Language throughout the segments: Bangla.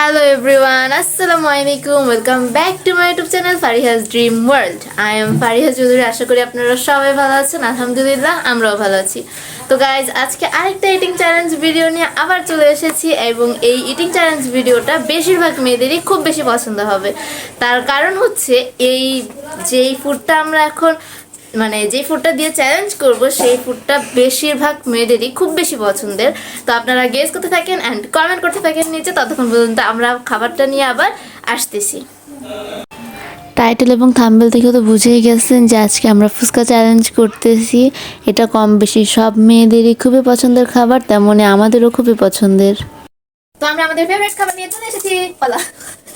হ্যালো এভরিওয়ান আসসালামু আলাইকুম welcome back to my YouTube channel Fariha's dream world I am Fariha Chowdhury আশা করি আপনারা সবাই ভালো আছেন আলহামদুলিল্লাহ আমরাও ভালো আছি তো গাইজ আজকে আরেকটা ইটিং চ্যালেঞ্জ ভিডিও নিয়ে আবার চলে এসেছি এবং এই ইটিং চ্যালেঞ্জ ভিডিওটা বেশিরভাগ মেয়েদেরই খুব বেশি পছন্দ হবে। তার কারণ হচ্ছে এই যেই ফুডটা আমরা এখন মানে যে ফুডটা দিয়ে চ্যালেঞ্জ করব সেই ফুডটা বেশিরভাগ মেয়েদেরই খুব বেশি পছন্দের। তো আপনারা গেস করতে থাকেন অ্যান্ড কমেন্ট করতে থাকেন নিচে ততক্ষণ পর্যন্ত আমরা খাবারটা নিয়ে আবার আসতেছি। টাইটেল এবং থাম্বেল থেকে তো বুঝেই গেছেন যে আজকে আমরা ফুচকা চ্যালেঞ্জ করতেছি। এটা কম বেশি সব মেয়েদেরই খুবই পছন্দের খাবার তেমনই আমাদেরও খুবই পছন্দের। তো আমরা আমাদের ফেভারিট খাবার নিয়ে চলে এসেছি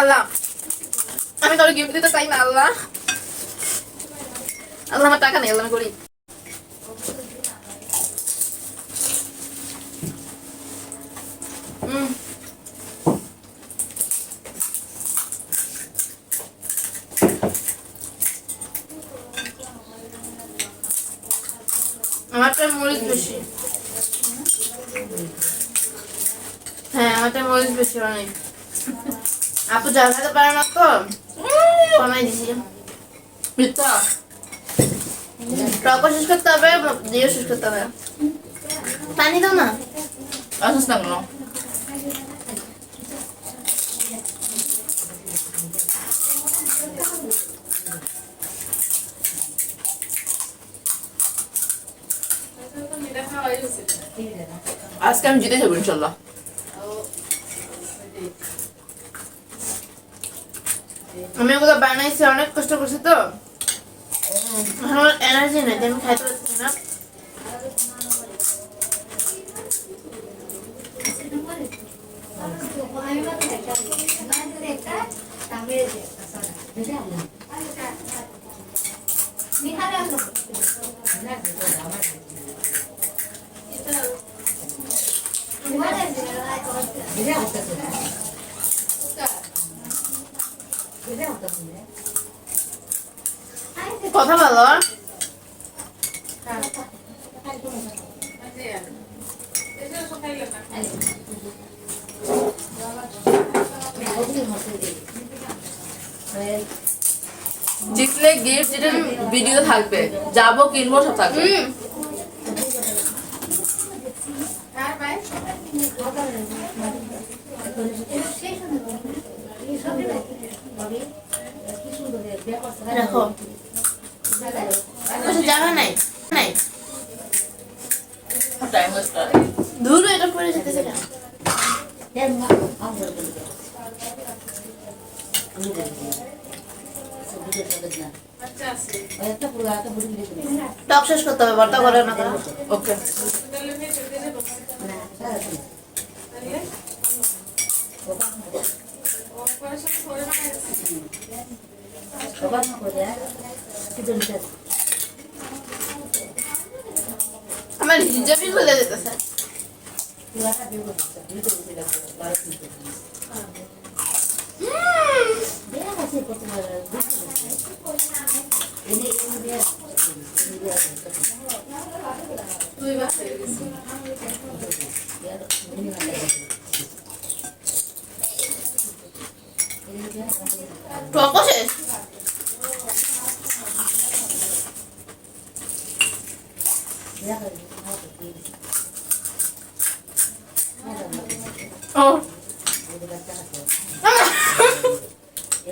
আল্লাহ, আমি তোর গিফট দিতে চাই না, আল্লাহ। আল্লাহ, আমার টাকা নেই, আল্লাহ, আমি করি হুম আমারটা মরিচ বেশি। হ্যাঁ আমারটা মরিচ বেশি অনেক। আপু খেতে পারে না তো? কমাই দিছি। মিথ্যা টকও শেষ করতে হবে দিয়েও শেষ করতে হবে। পানি দাও না। আসিস না কেন? আজকে আমি জিতে যাব ইনশাল্লাহ। আমি ওগুলো বানাইছি অনেক কষ্ট করছি তো। আমার এনার্জি নেই আমি খাইতে পারছি না। কথা বলো। জিতলে গিফট যেটা ভিডিও থাকবে যাব কিনবো সব থাকবে। হুম। রাখো। আচ্ছা জায়গা নাই। নাই। দূর এটা পড়ে যেতেছে না টক শেষ করতে হবে বর্তা করে না। ওকে। আমার হিজাবই খুলে যেতেছে টকও শেষ?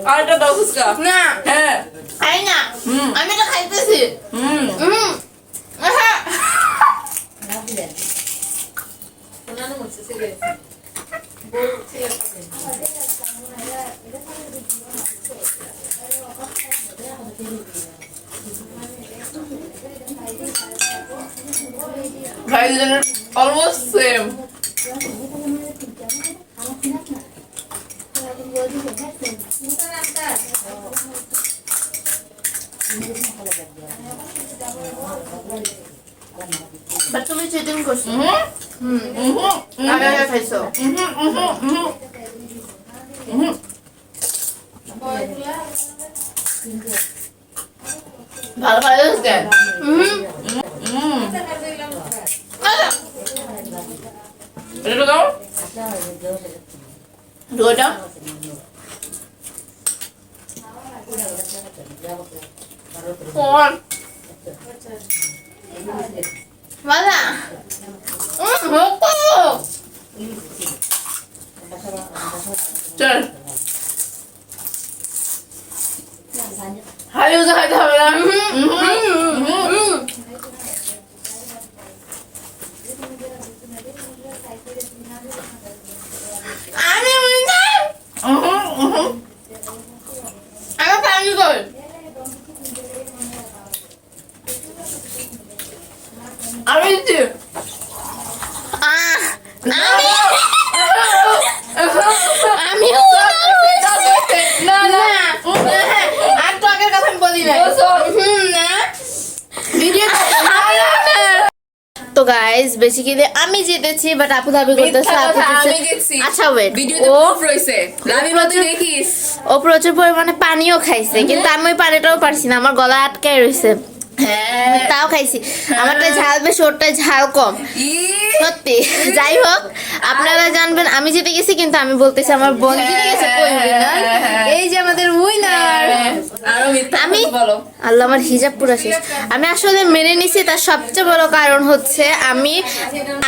আরেকটা দাও ফুচকা না হ্যাঁ খাই না হুম। আমি তো খাইতেছি হুম হুম আহা। ভাই দুজনের অলমোস্ট সেম তুমি চিটিং করছ হুম হুম হুম আগে আগে খাইছো ভালো ভালো হচ্ছে হুম হুম কোন বাবা হুম হোকো চল হাই উজা খাইতে হবে না হুম হুম হুম আমি উইনার হুম আমি পানি কই আমি আমি না না আর তো আগের কথা আমি বলি না না ভিডিও তো গাইস বেসিক্যালি আমি জিতেছি বাট আপু দাবি করতেছে আমি। দেখছি আচ্ছা ওয়েট ভিডিওতে প্রুফ রইছে লাভিবা তুই দেখিস ও প্রচুর পরিমাণে পানিও খাইছে কিন্তু আমি ওই পানিটাও পারছি না আমার গলা আটকায় হ্যাঁ তাও খাইছি। আমারটা ঝাল বেশি ওরটা ঝাল কম। সত্যি। যাই হোক আপনারা জানবেন আমি যেতে গেছি কিন্তু আমি বলতেছি আমার বন্ধু জিতে গেছে এই যে আমাদের মিথ্যা আমি আল্লাহ আমার হিজাব পুরো শেষ। আমি আসলে মেনে নিছি তার সবচেয়ে বড় কারণ হচ্ছে আমি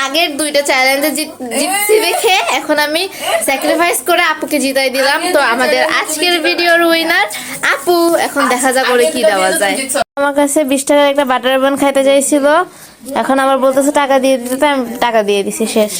আগের দুইটা চ্যালেঞ্জে জিতছি দেখে এখন আমি স্যাক্রিফাইস করে আপুকে জিতাই দিলাম। তো আমাদের আজকের ভিডিওর উইনার আপু এখন দেখা যাক করে কি দেওয়া যায়। আমার কাছে বিশ টাকার একটা বাটার বান খাইতে চাইছিল। এখন আবার বলতেছে টাকা দিয়ে দিতে আমি টাকা দিয়ে দিছি শেষ।